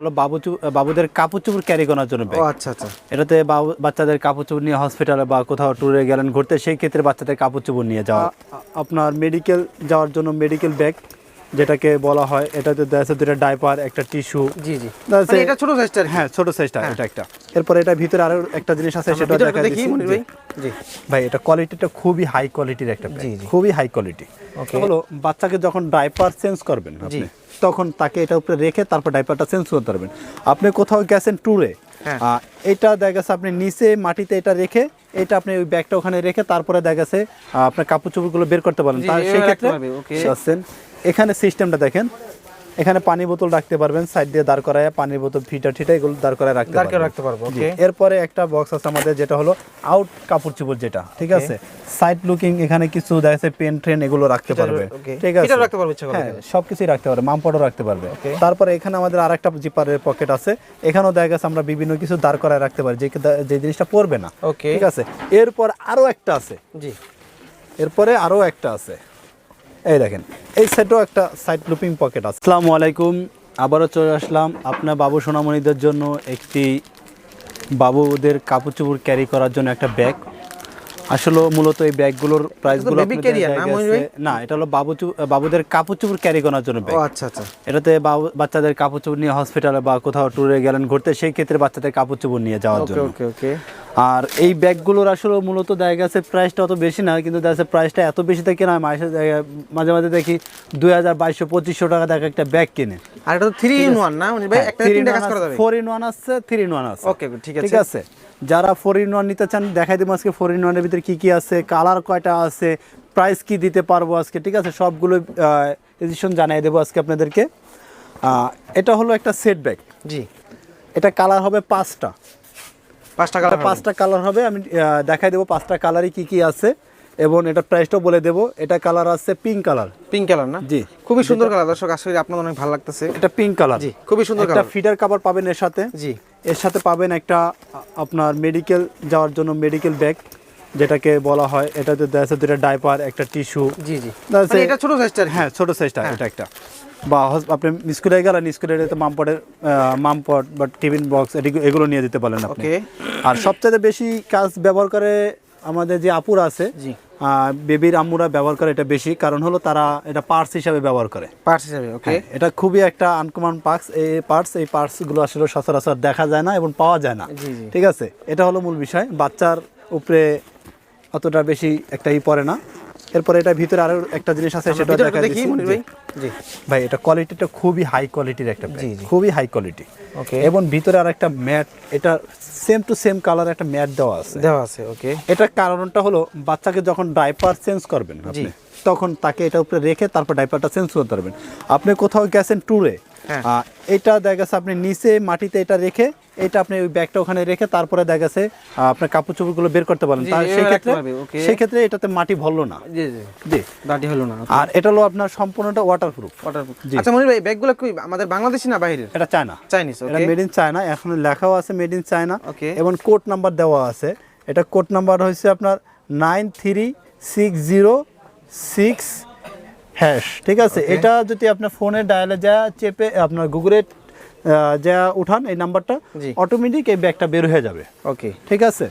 হলো বাবু চু- বাবুদের কাপড় চোপড় ক্যারি করার জন্য ব্যাগ আচ্ছা আচ্ছা। এটাতে বাচ্চাদের কাপড় চোপড় নিয়ে হসপিটালে বা কোথাও ট্যুরে গেলেন ঘুরতে সেই ক্ষেত্রে বাচ্চাদের কাপড় চোপড় নিয়ে যাওয়া। আপনার মেডিকেল যাওয়ার জন্য মেডিকেল ব্যাগ যেটাকে বলা হয় এটাতে দেখা দুটা ডাইপার একটা টিস্যু জি জি। মানে এটা ছোট সাইজটা হ্যাঁ ছোট সাইজটা এটা একটা। এরপরে এটা ভিতরে আরও একটা জিনিস আছে সেটা দেখা দেখি ভাই। জি। ভাই এটা কোয়ালিটিটা খুবই হাই কোয়ালিটির একটা জি, জি। খুবই হাই কোয়ালিটি. হলো বাচ্চাকে যখন ডাইপার চেঞ্জ করবেন আপনি তখন তাকে এটা উপরে রেখে তারপর ডাইপারটা চেঞ্জ করতে পারবেন আপনি কোথাও গেছেন ট্যুরে হ্যাঁ। এটা দেখা গেছে আপনি নিচে মাটিতে এটা রেখে এটা আপনি ওই ব্যাগটা ওখানে রেখে তারপরে দেখা গেছে আপনার কাপড় চোপড়গুলো বের করতে পারবেন তার সেই ক্ষেত্রে এখানে সিস্টেমটা দেখেন এখানে পানি বোতল রাখতে পারবেন সাইড দিয়ে দাঁড় করায় পানির বোতল ফিটা ঠিটা এগুলো দাঁড় করায় রাখতে পারবেন। রাখতে পারব, এরপরে একটা বক্স আছে আমাদের যেটা হলো আউট কাপড় চোপড় যেটা ঠিক আছে? সাইড লুকিং এখানে কিছু দেখা যাচ্ছে পেন ট্রেন এগুলো রাখতে পারবে. ঠিক আছে? রাখতে পারবে। হ্যাঁ সবকিছুই রাখতে পারবে মামপটও রাখতে পারবে। তারপরে এখানে আমাদের আরেকটা জিপারের পকেট আছে এখানেও দেখা গেছে আমরা বিভিন্ন কিছু দাঁড় করায় রাখতে পারি যে যে জিনিসটা পড়বে না. ঠিক আছে? এরপর আরও একটা আছে। জি। এরপরে আরও একটা আছে। এই দেখেন এই সাইডেও একটা সাইড লুপিং পকেট আছে। আসসালামু আলাইকুম আবারও চলে আসলাম আপনার বাবু সোনামণিদের জন্য একটি বাবুদের কাপড় চোপড় ক্যারি করার জন্য একটা ব্যাগ আসলে মূলত এই ব্যাগগুলোর প্রাইসগুলো না, এটা হলো বাবু বাবুদের কাপড় চোপড় ক্যারি করার জন্য ব্যাগ আচ্ছা আচ্ছা। এটাতে বাবু- বাচ্চাদের কাপড় চোপড় নিয়ে হসপিটালে বা কোথাও ট্যুরে গেলেন ঘুরতে সেই ক্ষেত্রে বাচ্চাদের কাপড় চোপড় নিয়ে যাওয়ার ওকে জন্য। ওকে ওকে আর এই ব্যাগগুলোর আসলে মূলত দেখা গেছে প্রাইসটা অত বেশি না কিন্তু দেখা যাচ্ছে প্রাইসটা এত বেশি থেকে না মাসে মাঝে মাঝে দেখি দুই হাজার বাইশশো পঁচিশশো টাকা দেখা একটা ব্যাগ কিনে। আর এটা তো থ্রি ইন ওয়ান না? ভাই একটা তিনটা কাজ করা যাবে। ফোর ইন ওয়ান আছে থ্রি ইন ওয়ান আছে। Okay, ঠিক আছে। ঠিক আছে। যারা ফোর ইন ওয়ান নিতে চান দেখাই দেবো আজকে ফোর ইন ওয়ানের ভিতরে কি কি আছে কালার কয়টা আছে প্রাইস কি দিতে পারব আজকে ঠিক আছে? সবগুলো এডিশন জানিয়ে দেবো আজকে আপনাদেরকে। আহ, এটা হলো একটা সেট ব্যাগ জি। এটা কালার হবে পাঁচটা। পাঁচটা কালার পাঁচটা কালার হবে। আমি দেখাই দেবো পাঁচটা কালারই কি কি আছে। এবং এটা প্রাইসটাও বলে দেবো। এটা কালার আছে পিঙ্ক কালার পিঙ্ক কালার না? জি। খুবই সুন্দর কালার দর্শক আসলে আপনাদের অনেক ভালো লাগতেছে। এটা পিঙ্ক কালার জি, খুবই সুন্দর একটা। ফিডার কাভার পাবেন এর সাথে। জি। এর সাথে পাবেন একটা আপনার মেডিকেল যাওয়ার জন্য মেডিকেল ব্যাগ যেটাকে বলা হয়। এটাতে দেখা যাচ্ছে দুটা ডাইপার একটা টিস্যু জি জি। মানে এটা ছোট সাইজটা হ্যাঁ ছোট সাইজটা এটা একটা। বা আপনি স্কুলে গেলেন স্কুলে তো মামপটের মামপট বা টিফিন বক্স এগুলো নিয়ে দিতে পারেন আপনি। ওকে। আর সবচেয়ে বেশি কাজ ব্যবহার করে আমাদের যে আপুরা আছে জি। বেবির আম্মুরা ব্যবহার করে এটা বেশি কারণ হলো তারা এটা পার্টস হিসাবে ব্যবহার করে। পার্টস হিসাবে ওকে। হ্যাঁ, এটা খুবই একটা আনকমন পার্টস এই পার্টস এই পার্টসগুলো আসলে সচরাচর দেখা যায় না এবং পাওয়া যায় না। ঠিক আছে? এটা হলো মূল বিষয়। বাচ্চার উপরে অতটা বেশি একটা ই পড়ে না। এরপরে এটা ভিতরে আরও একটা জিনিস আছে সেটা দেখা দেখি মনির ভাই। জি। ভাই এটা কোয়ালিটিটা খুবই হাই কোয়ালিটির একটা। খুবই হাই কোয়ালিটি ওকে এবং ভিতরে আর একটা ম্যাট এটা সেম টু সেম কালার একটা ম্যাট দেওয়া আছে। দেওয়া আছে ওকে এটার কারণটা হলো বাচ্চাকে যখন ডাইপার চেঞ্জ করবেন আপনি তখন তাকে এটা উপরে রেখে তারপর ডাইপারটা চেঞ্জ করতে পারবেন। আপনি কোথাও গেছেন ট্যুরে। এটা দেখা গেছে আপনি নিচে মাটিতে এটা রেখে এটা আপনি ওই ব্যাগটা ওখানে রেখে তারপরে দেখা গেছে আপনার কাপড় চোপড়গুলো বের করতে পারেন। তার এভাবে সেই ক্ষেত্রে পারবে, সেই ক্ষেত্রে এটাতে মাটি ভরলো না। জি জি। জি। দাঁড়ি হলো না আর এটা হলো আপনার সম্পূর্ণটা ওয়াটারপ্রুফ ওয়াটারপ্রুফ। আচ্ছা মনির ভাই ব্যাগগুলো কি আমাদের বাংলাদেশি না বাইরের? এটা চায়না। চাইনিজ এটা মেড ইন চায়না এখন লেখাও আছে মেড ইন চায়না. এবং কোড নাম্বার দেওয়া আছে। এটা কোড নাম্বার হচ্ছে আপনার nine three six zero six hash ঠিক আছে। এটা যদি আপনার ফোনে ডায়ালে যা চেপে আপনার গুগলে যা উঠান এই নাম্বারটা অটোমেটিক এই ব্যাগটা বের হয়ে যাবে। ওকে ঠিক আছে?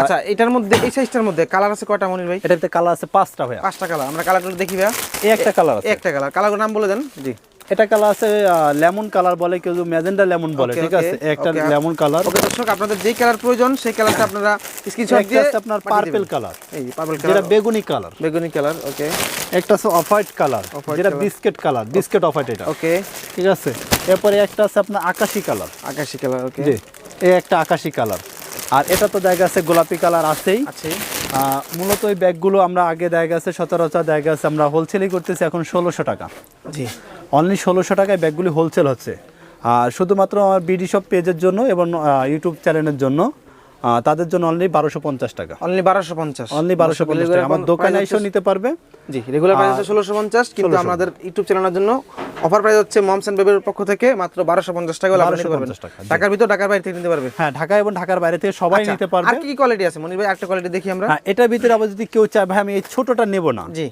আচ্ছা এটার মধ্যে এই সাইজটার মধ্যে কালার আছে কয়টা মনির ভাই? এটাতে কালার আছে পাঁচটা ভাইয়া। পাঁচটা কালার আমরা কালারগুলো দেখি ভাই এই একটা কালার আছে। একটা কালার কালারগুলোর নাম বলে দেন। জি। এটা কালার আছে লেমন কালার বলে কেউ ম্যাজেন্ডা লেমন বলে ঠিক আছে? একটা. লেমন কালার ওকে দর্শক আপনাদের যেই কালার প্রয়োজন সেই কালারটা আপনারা স্ক্রিনশট দিয়ে আছে আপনার পার্পল কালার এই যে পার্পল যেটা কালার বেগুনি কালার বেগুনি কালার ওকে একটা আছে অফ হোয়াইট কালার যেটা। Biscuit colour biscuit off white এটা। ওকে ঠিক আছে? এরপরে একটা আছে আপনার আকাশি কালার আকাশি কালার ওকে জি এই একটা আকাশি কালার আর এটা তো দেখা আছে গোলাপি কালার আছেই। আছে মূলত এই ব্যাগগুলো আমরা আগে দেয় গেছে সচরাচর দেয় গেছে আমরা হোলসেলই করতেছি এখন ষোলোশো টাকা। জি। অনলি ষোলোশো টাকায় ব্যাগগুলি হোলসেল হচ্ছে। আর শুধুমাত্র আমার বিডি সব পেজের জন্য এবং ইউটিউব চ্যানেলের জন্য তাদের জন্য অনলি বারোশো পঞ্চাশ টাকা। অনলি বারোশো পঞ্চাশ। অনলি বারোশো পঞ্চাশ টাকা। আমার দোকানে এসেও নিতে পারবে। জি রেগুলার প্রাইস হচ্ছে ষোলোশো পঞ্চাশ কিন্তু আমাদের ইউটিউব চ্যানেলের জন্য অফার প্রাইস হচ্ছে মমস অ্যান্ড বেবির পক্ষ থেকে মাত্র বারোশো পঞ্চাশ টাকা নিতে 1250 টাকা, ঢাকার ভিতর ঢাকার বাইরে থেকে নিতে পারবে। হ্যাঁ ঢাকা এবং ঢাকার বাইরে থেকে সবাই নিতে পারবে। আর কি কোয়ালিটি আছে? মনির ভাই একটা কোয়ালিটি দেখি আমরা। হ্যাঁ এটার ভিতরে আবার যদি কেউ চায় ভাই আমি এই ছোটটা নেব না। জি।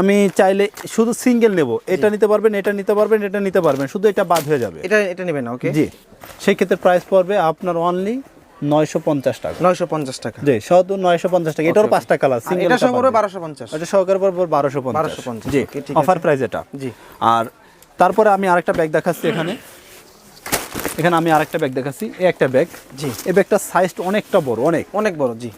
আমি চাইলে শুধু সিঙ্গেল নেব। এটা নিতে পারবেন এটা নিতে পারবেন এটা নিতে পারবেন। শুধু এটা বাদ হয়ে যাবে। এটা এটা নেবেন না ওকে জি। সেই ক্ষেত্রে প্রাইস পড়বে আপনার অনলি টাকা। টাকা। জি শুধু নয়শো পঞ্চাশ টাকা। এটারও পাঁচটা কালার সিঙ্গেল এটা সহ করে এটা সহকারে পড়বে বারোশো 1250 জি অফার প্রাইস এটা। জি। আর তারপরে আমি আরেকটা ব্যাগ দেখাচ্ছি এখানে। এখানে আমি আরেকটা ব্যাগ দেখাচ্ছি। এই একটা ব্যাগ জি। এই ব্যাগটা সাইজটা অনেকটা বড় অনেক। অনেক বড় জি।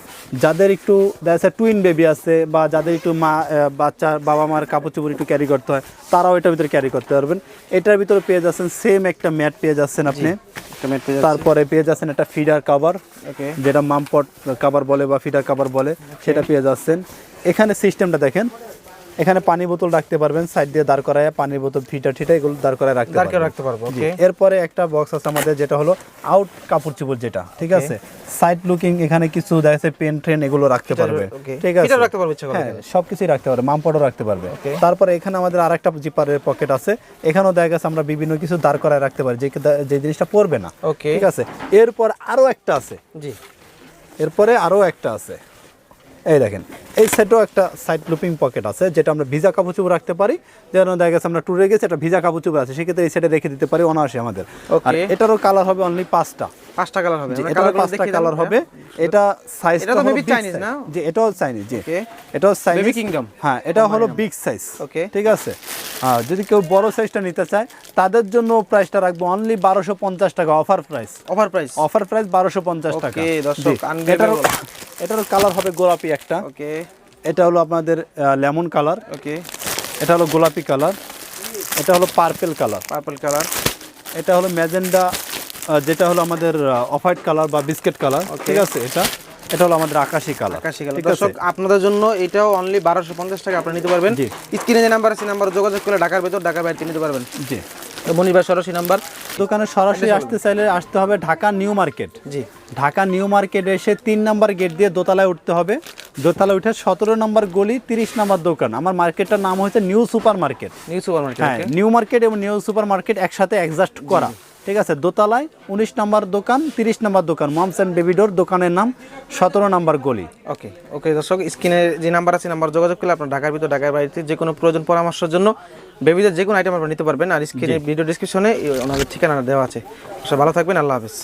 যাদের একটু দেখা টুইন বেবি আছে বা যাদের একটু মা বাচ্চা বাবা মার কাপড় চোপড় একটু ক্যারি করতে হয় তারাও এটার ভিতরে ক্যারি করতে পারবেন। এটার ভিতরে পেয়ে যাচ্ছেন সেম একটা ম্যাট পেয়ে যাচ্ছেন আপনি। তারপরে পেয়ে যাচ্ছেন একটা ফিডার কাভার যেটা মামপট কাভার বলে বা ফিডার কাভার বলে সেটা পেয়ে যাচ্ছেন। এখানে সিস্টেমটা দেখেন। এখানে পানি বোতল রাখতে পারবেন সাইড দিয়ে দাঁড় করায় পানির বোতল ফিটা ঠিটা এগুলো দাঁড় করায় রাখতে দাঁড় করে রাখতে পারব এরপরে একটা বক্স আছে আমাদের যেটা হলো আউট কাপড় চোপড় যেটা ঠিক আছে? সাইড লুকিং এখানে কিছু দেখা যাচ্ছে পেন ট্রেন এগুলো রাখতে পারবে. ঠিক আছে? রাখতে পারবে। হ্যাঁ সবকিছুই রাখতে পারবে মামপটও রাখতে পারবে. তারপরে এখানে আমাদের আরেকটা জিপারের পকেট আছে এখানেও দেখা গেছে আমরা বিভিন্ন কিছু দাঁড় করায় রাখতে পারি যে যে জিনিসটা পড়বে না ঠিক আছে? এরপর আরও একটা আছে। জি। এরপরে আরও একটা আছে। এই দেখেন এই সেটও একটা সাইড লুপিং পকেট আছে যেটা আমরা ভিজা কাপড় রাখতে পারি। যেন দেখা গেছে আমরা ট্যুরে গেছি একটা ভিজা কাপড় আছে সেক্ষেত্রে এই সেটে রেখে দিতে পারি অনায়াসে আমাদের। ওকে আর এটারও কালার হবে অনলি পাঁচটা। পাঁচটা কালার হবে এটারও পাঁচটা কালার হবে। এটা সাইজ এটা তো মেবি চাইনিজ না? যে এটাও চাইনিজ জি. এটাও চাইনিজ Kingdom. হ্যাঁ এটা হলো বিগ সাইজ ওকে ঠিক আছে? যদি কেউ বড় সাইজটা নিতে চায় তাদের জন্য প্রাইসটা রাখব অনলি বারোশো পঞ্চাশ টাকা offer price offer price offer price বারোশো পঞ্চাশ টাকা। এটারও কালার হবে গোলাপি একটা। ওকে এটা হলো আপনাদের লেমন কালার ওকে এটা হলো গোলাপি কালার এটা হলো পার্পেল কালার পার্পেল কালার এটা হলো ম্যাজেন্ডা যেটা হলো আমাদের অফ হোয়াইট কালার বা বিস্কিট কালার ঠিক আছে এটা। এটা হলো আমাদের আকাশি কালার। আকাশি কালার। দর্শক আপনাদের জন্য এটাও অনলি বারোশো পঞ্চাশ টাকা আপনি নিতে পারবেন। স্ক্রিনে যে নাম্বার আছে নাম্বার যোগাযোগ করলে ঢাকার ভিতর ঢাকার বাইরে নিতে পারবেন। জি। মনিবার সরাসরি নাম্বার। দোকানে সরাসরি আসতে চাইলে আসতে হবে ঢাকা নিউ মার্কেট। জি। ঢাকা নিউ মার্কেটে এসে তিন নাম্বার গেট দিয়ে দোতলায় উঠতে হবে। দোতলায় উঠে সতেরো নম্বর গলি তিরিশ নাম্বার দোকান। আমার মার্কেটটার নাম হচ্ছে new super market. New super market হ্যাঁ নিউ মার্কেট এবং নিউ সুপার মার্কেট একসাথে অ্যাডজাস্ট করা। ঠিক আছে দোতলায় উনিশ নাম্বার দোকান তিরিশ নাম্বার দোকান। মমস অ্যান্ড বেবিডোর দোকানের নাম সতেরো নাম্বার গলি। ওকে ওকে দর্শক স্ক্রিনে যে নাম্বার আছে নাম্বার যোগাযোগ করলে আপনার ঢাকার ভিতর ঢাকার বাড়িতে যে কোনো প্রয়োজন পরামর্শের জন্য বেবিদের যে কোনো আইটেম আপনারা নিতে পারবেন আর স্ক্রিনে ভিডিও ডিসক্রিপশনে ওনাদের ঠিকানা দেওয়া আছে। সব ভালো থাকবেন আল্লাহ হাফেজ।